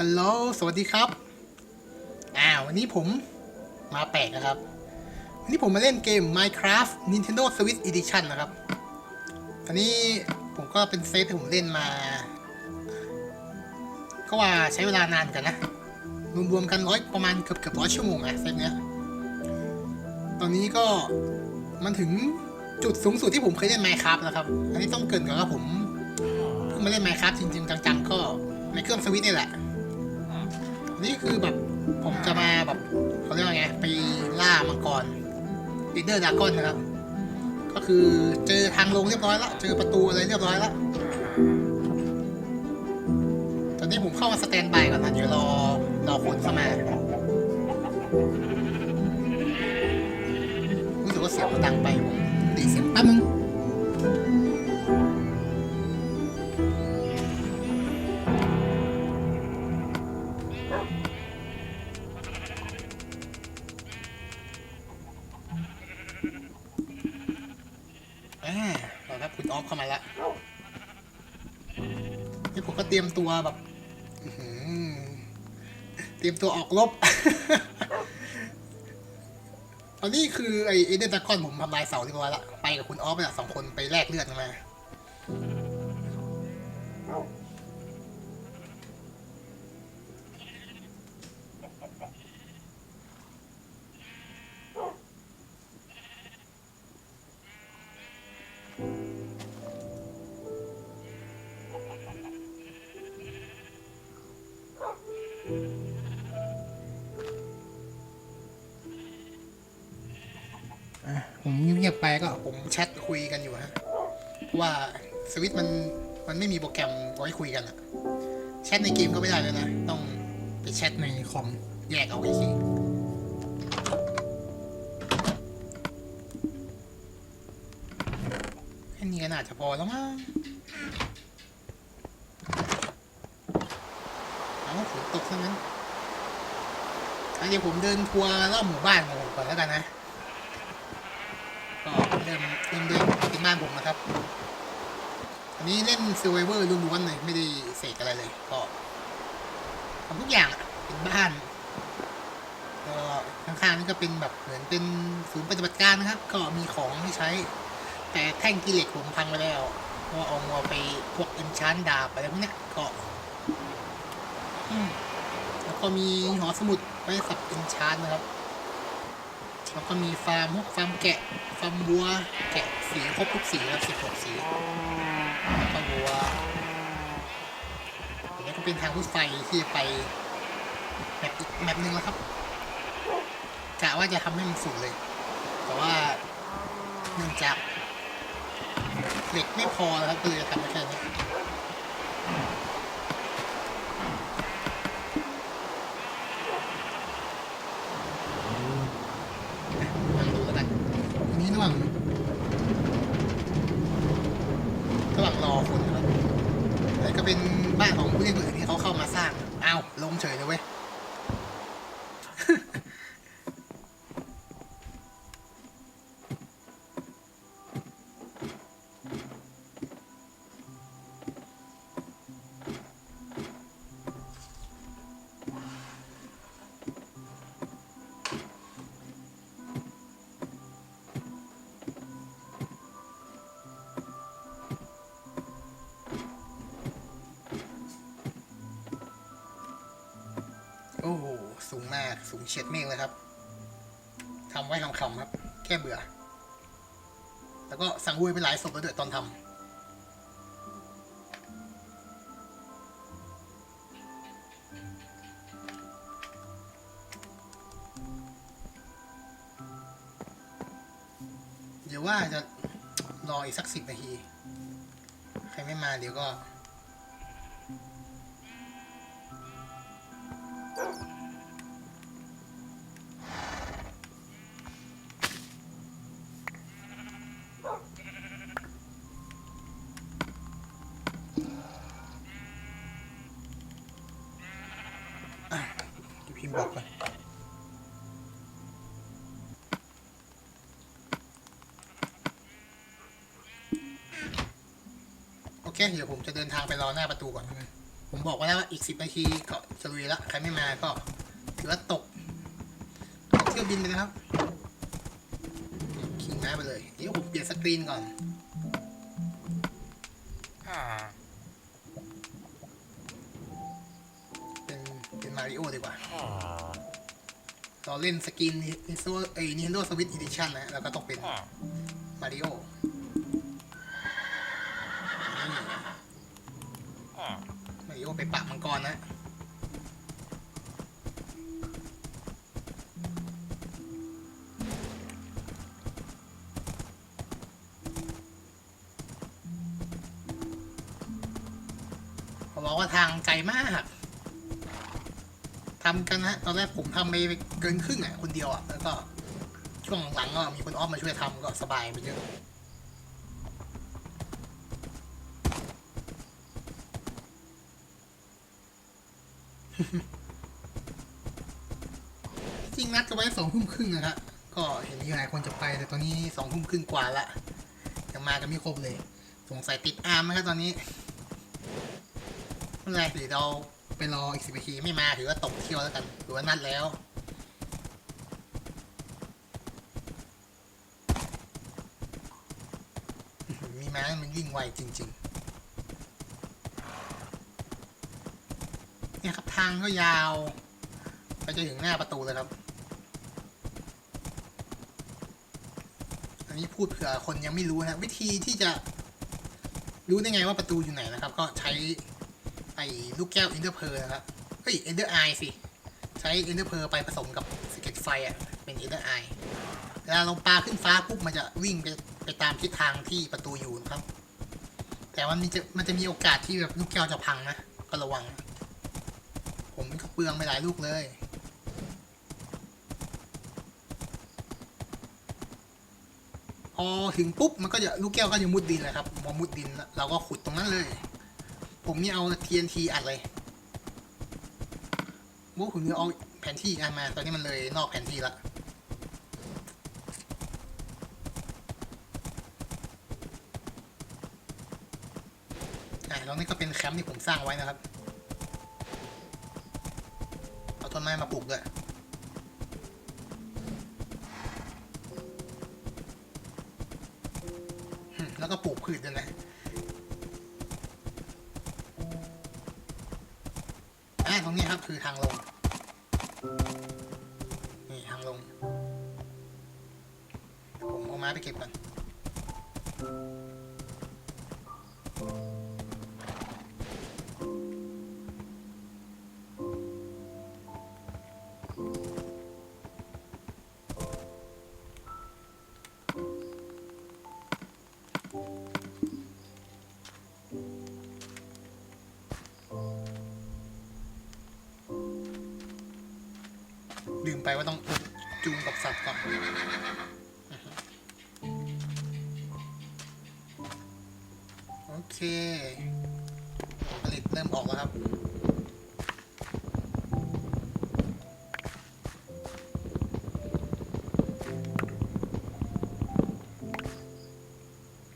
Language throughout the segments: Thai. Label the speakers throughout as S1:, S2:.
S1: ฮัลโหล สวัสดีครับอ่าวันนี้ผมมาแปลกนะครับ วันนี้ผมมาเล่นเกม Minecraft Nintendo Switch Edition นะครับอันนี้ผมก็เป็นเซตที่ผมเล่นมา ก็ว่าใช้เวลานานกันนะ รวมๆกันร้อยประมาณเกือบเกือบร้อยชั่วโมงอะเซตเนี้ย ตอนนี้ก็มันถึงจุดสูงสุดที่ผมเคยเล่น Minecraft แล้วครับ อันนี้ต้องเกินก่อนว่าผมเพิ่งมาเล่น Minecraft จริงๆ จังๆ ก็ในเครื่องสวิตนี่แหละ นี่คือแบบผมจะมาแบบเขาเรียกว่าไงไปล่ามังกรลีดเดอร์ดากอนนะครับ ก็คือเจอทางลงเรียบร้อยแล้วเจอประตูอะไรเรียบร้อยแล้วตอนนี้ผมเข้ามาสแตนบายก่อนนะเดี๋ยวรอรอคนเข้ามารู้สึกว่าเสียงมันดังไปผมดีเสียงแป๊บนึง อ่าเอาครับคุณออฟเข้ามาแล้วนี่ผมก็เตรียมตัวแบบอื้อหือเตรียมตัวออกรบตอนนี้คือไอเอเดนตะกอนผมทำลายเสาเรียบร้อยละ ไปกับคุณออฟเนี่ยสองคนไปแลกเลือดกันมา ผมเงียบๆไปก็ผมแชทคุยกันอยู่ฮะว่าสวิตมันมันไม่มีโปรแกรมไว้คุยกันอะแชทในเกมก็ไม่ได้เลยนะ ต้องไปแชทในคอมแยกเอาอีกทีแค่นี้ก็น่าจะพอแล้วมั้งเอาฝนตกซะงั้นงั้นเดี๋ยวผมเดินทัวร์รอบหมู่บ้านของผมก่อนแล้วกันนะ ก็เริ่มเริ่มด้วยเป็น บ้านผมนะครับ อันนี้เล่น Survivor ล้วนๆเลยไม่ได้เสกอะไรเลย ก็ทำทุกอย่างเป็นบ้านก็ข้างๆนี่ก็เป็นแบบเหมือนเป็นศูนย์ปฏิบัติการนะครับ ก็มีของให้ใช้ แต่แท่งกิเหล็กผมพังไปแล้วเพราะเอามาไปพวกเอ็นชานดาบอะไรพวกเนี้ยก็แล้วก็มีหอสมุดไว้สับเอ็นชานนะครับ แล้วก็มีฟาร์มพวกฟาร์มแกะฟาร์มวัว แกะสีครบทุกสีครับสิบหกสีแล้วก็วัวอันนี้ก็เป็นทางรถไฟที่ไปแมปอีกแมปหนึ่งแล้วครับกะว่าจะทำให้มันสุดเลย แต่ว่าเนื่องจากเหล็กไม่พอแล้วครับก็เลยทำได้แค่นี้ลองดูแล้วกันที นี้ระหว่างระหว่างรอคนนะครับแล้วก็เป็นบ้านของผู้เล่นคนอื่นที่เขาเข้ามาสร้างอ้าวลงเฉยเลยเว้ย โอ้โห สูงมาก สูงเฉียดเมฆเลยครับ ทำไว้คำๆครับแค่เบื่อ แล้วก็สั่งวุ้ยไปหลายศพแล้วด้วยตอนทำเดี๋ยวว่าจะรออีกสักสิบนาที ใครไม่มาเดี๋ยวก็ บอกก่อนโอเค เดี๋ยวผมจะเดินทางไปรอหน้าประตูก่อนนะผมบอกไว้แล้วว่าอีกสิบนาทีก็จะลุยละใครไม่มาก็ถือว่าตกตกเที่ยวบินไปนะครับ ขี่ม้าไปเลย เดี๋ยวผมเปลี่ยนสกรีนก่อน เราเล่นสกินนิโซเอ้ย Nintendo Switch Edition นะแล้วก็ต้องเป็นมาริโอมาริโอไปปะมังกรนะเขาบอกว่าทางไกลมาก ทำกันนะตอนแรกผมทำไปเกินครึ่งอะคนเดียวอะแล้วก็ช่วงหลังก็มีคนออมมาช่วยทำก็สบายไปเยอะจริงนัดกันไว้สองทุ่มครึ่งนะครับก็เห็นมีหลายคนจะไปแต่ตอนนี้สองทุ่มครึ่งกว่าละยังมากันไม่ครบเลย สงสัยติดอาร์มนะครับตอนนี้ไม่เป็นไรเดี๋ยวเรา ไปรออีกสิบนาทีไม่มาถือว่าตกเที่ยวแล้วกันหรือว่านัดแล้วมีม้ามันวิ่งไวจริง ๆ เนี่ยครับทางก็ยาว ไปจนถึงหน้าประตูเลยครับ อันนี้พูดเผื่อคนยังไม่รู้นะ วิธีที่จะรู้ได้ไงว่าประตูอยู่ไหนนะครับ ก็ใช้ ไอ้ลูกแก้วอินเตอร์เพลนะครับ เฮ้ยเอนเดอร์ไอสิ ใช้อินเตอร์เพลไปผสมกับสเก็ตไฟอะ เป็นอินเตอร์ไอเวลาเราปาขึ้นฟ้าปุ๊บมันจะวิ่งไปไปตามทิศทางที่ประตูอยู่นะครับ แต่ว่ามันจะมันจะมีโอกาสที่แบบลูกแก้วจะพังนะ ก็ระวัง ผมก็เปลืองไปหลายลูกเลยพอถึงปุ๊บมันก็จะลูกแก้วก็จะมุดดินเลยครับพอมุดดินแล้วเราก็ขุดตรงนั้นเลย ผมนี่เอา TNT อัดเลยบุ๊ผมนี่เอาแผนที่อันมา ตอนนี้มันเลยนอกแผนที่ละอ่าแล้วนี่ก็เป็นแคมป์ที่ผมสร้างไว้นะครับ เอาต้นไม้มาปลูกด้วยแล้วก็ปลูกพืชด้วยนะ รงนี้ครับคือทางลง นี่ทางลง ผมเอาไม้ไปเก็บก่อน ลืมไปว่าต้องจูงกับสัตว์ก่อนโอเคผลิตเริ่มออกแล้วครับ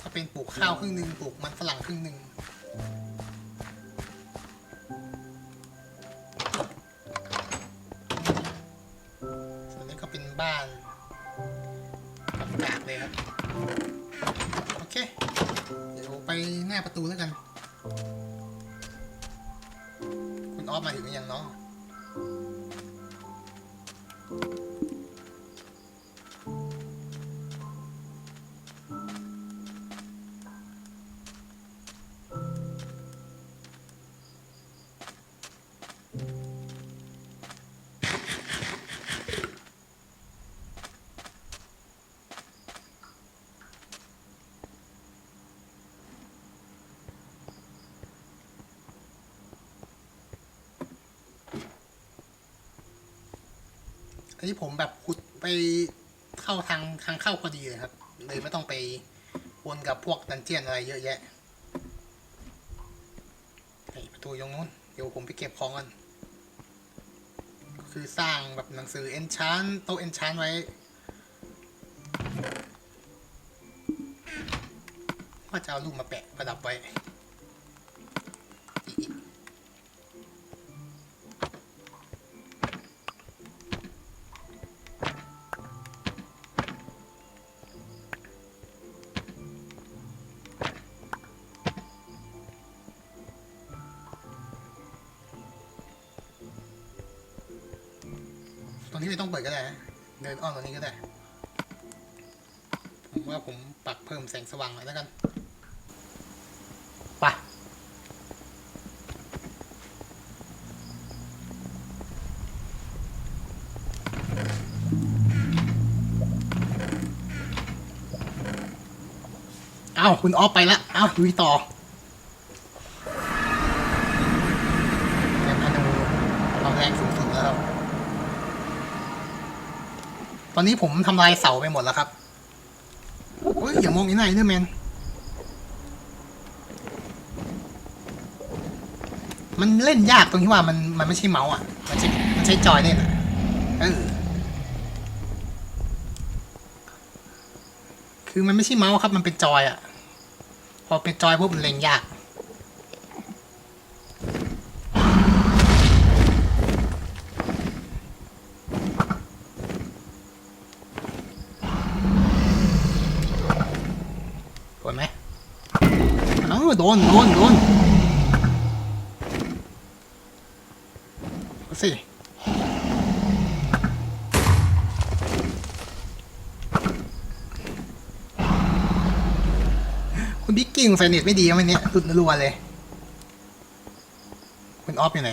S1: ถ้าเป็นปลูกข้าวครึ่งหนึ่งปลูกมันฝรั่งครึ่งหนึ่ง ออฟมาถึงหรือยังเนาะ อันนี้ผมแบบขุดไปเข้าทางทางเข้าพอดีเลยครับ เลยไม่ต้องไปวนกับพวกดันเจียนอะไรเยอะแยะประตูตรงนู้น เดี๋ยวผมไปเก็บของกันก็คือสร้างแบบหนังสือเอนชานโตเอนชานไว้ ว่าจะเอารูปมาแปะประดับไว้ ว่าผมปรับเพิ่มแสงสว่างหน่อยแล้วกันไปะเอ้าคุณออฟไปละเอ้าลุยต่อแอมอนูความแรงสูงสุดแล้วครับตอนนี้ผมทำลายเสาไปหมดแล้วครับเฮ้ ยอย่ามองอีน่าเนอร์แมน มันเล่นยากตรงที่ว่ามันมันไม่ใช่เมาส์อะ มันใช้มันใช้จอยเล่นอะ เออ คือมันไม่ใช่เมาส์ครับ มันเป็นจอยอะ พอเป็นจอยปุ๊บมันเล่นยาก โดนไหมเอ้าโดนโดนโดนสิคุณบิ๊กกิ้งใส่เน็ตไม่ดีไหมเนี้หลุดรัวเลย คุณออฟอยู่ไหน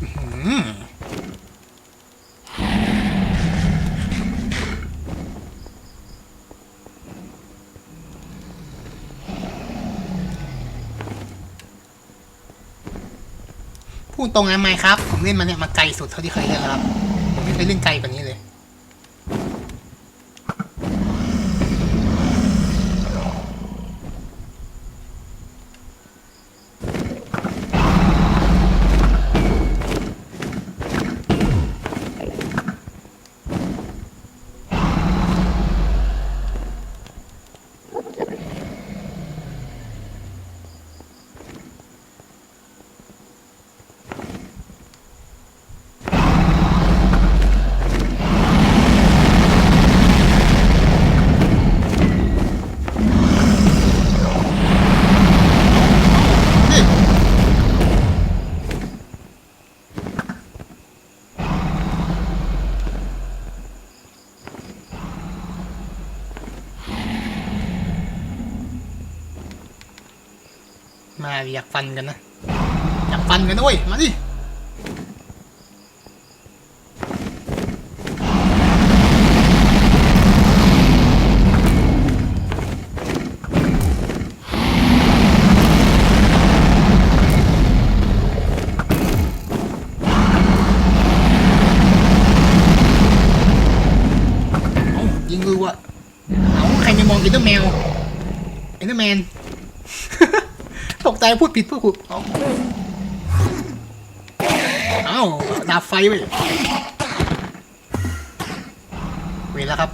S1: อืม พูด ตรงนะไมครับ ผมเล่นมาเนี่ยมาไกลสุดเท่าที่เคยเล่นแล้วครับ ผมไม่เคยเล่นไกลกว่านี้เลย นี่มาดิ อยากฟันกันนะ อยากฟันกันด้วย มาดิ ตกใจพูดผิดพูดถูกเอาเอาดาบไฟเว้ยเวรแล้วครับ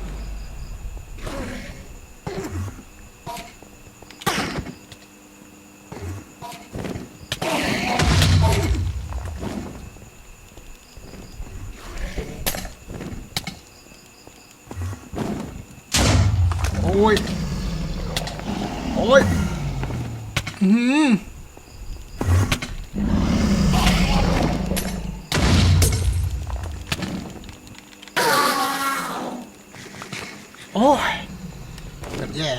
S1: โอ้ย โอ้ย อืมโอ้ยแบบแย่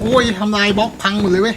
S1: โอ้ย ทำลายบล็อกพังหมดเลยเว้ย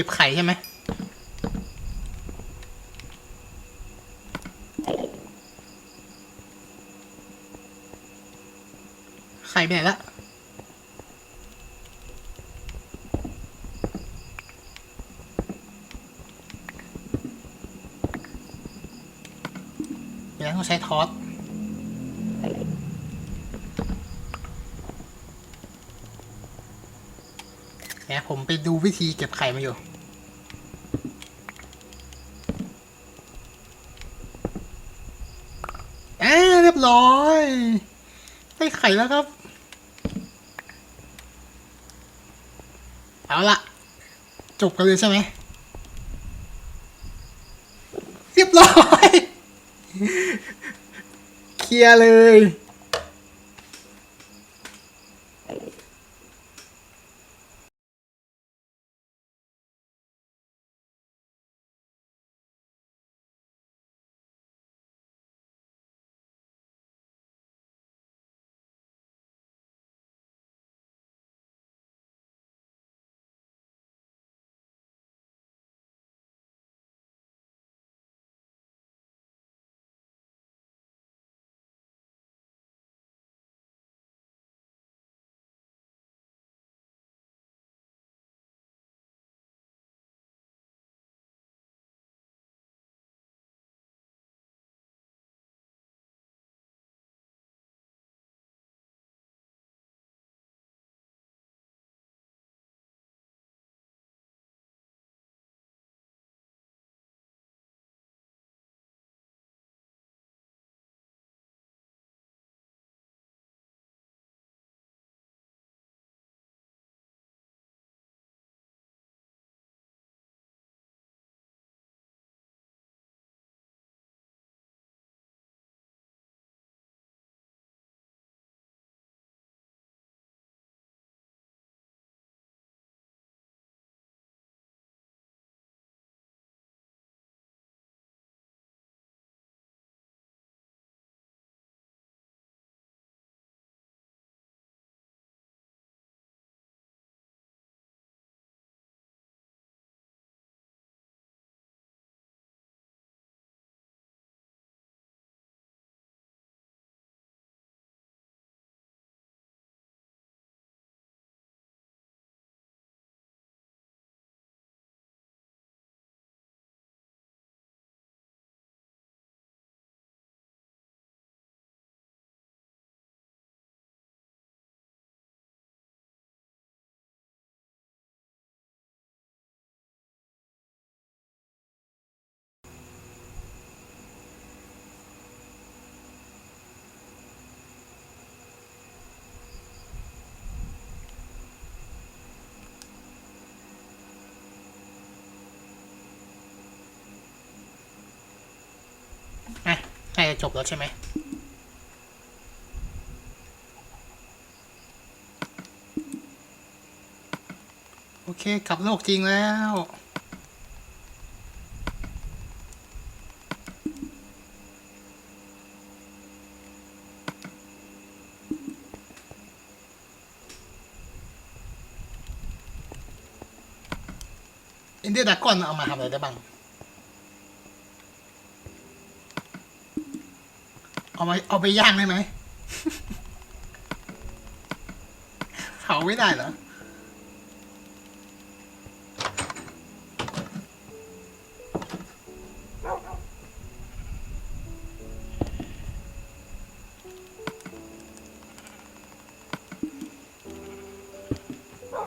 S1: ก็บไข่ใช่ไหมไข่ไปไหนละเดี๋ยวต้องใช้ทอสเนี่ยผมไปดูวิธีเก็บไข่มาอยู่ อ่าเรียบร้อย ได้ไข่แล้วครับ เอาละจบกันเลยใช่ไหม เรียบร้อย เคลียร์เลย จะจบแล้วใช่ไหมโอเคกลับโลกจริงแล้ว อินเดียดาก้อนเอามาทำอะไรได้บ้าง เอาไปเอาไปย่างได้ไหมเผาไม่ได้เหรอ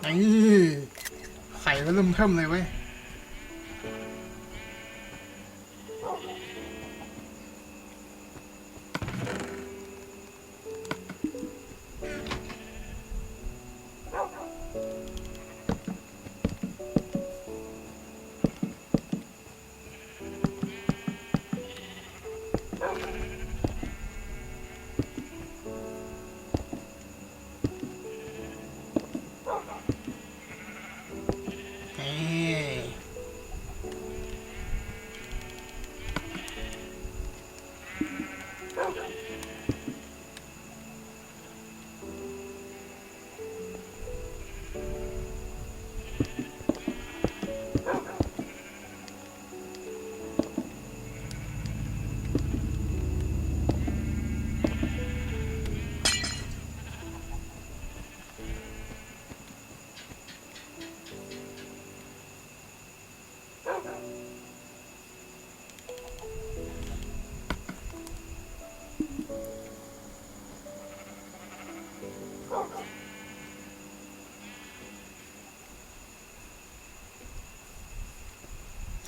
S1: นี่ไข่ก็เริ่มเทิมเลยเว้ย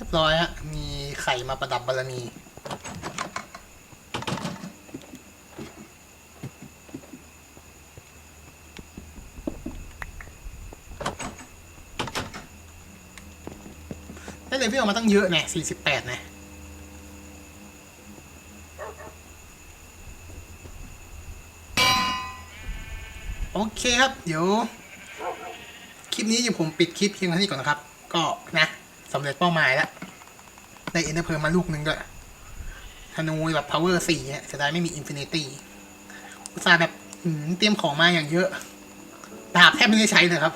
S1: บร้อยฮะ มีไข่มาประดับบารมี ได้เลเวลมาตั้งเยอะแน่48นะโอเคครับ เดี๋ยว คลิปนี้อยู่ผมปิดคลิปเพียงเท่านี้ก่อนนะครับ ก็นะ สำเร็จเป้าหมายแล้วได้เอ็นเตอร์เพลมาลูกหนึ่งด้วยธนูแบบ power 4เนี่ยจะได้ไม่มี infinity อุตส่าห์แบบหืมเตรียมของมาอย่างเยอะดาบแทบไม่ได้ใช้เลยครับ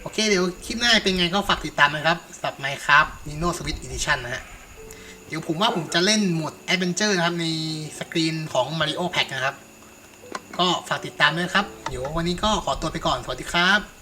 S1: โอเคเดี๋ยวคลิปหน้าเป็นไงก็ฝากติดตามนะครับสำหรับ Minecraft Nino Switch Edition นะฮะเดี๋ยวผมว่าผมจะเล่นโหมด Adventure นะครับ ในสกรีนของ Mario Pack นะครับ ก็ฝากติดตามด้วยครับ เดี๋ยววันนี้ก็ขอตัวไปก่อน สวัสดีครับ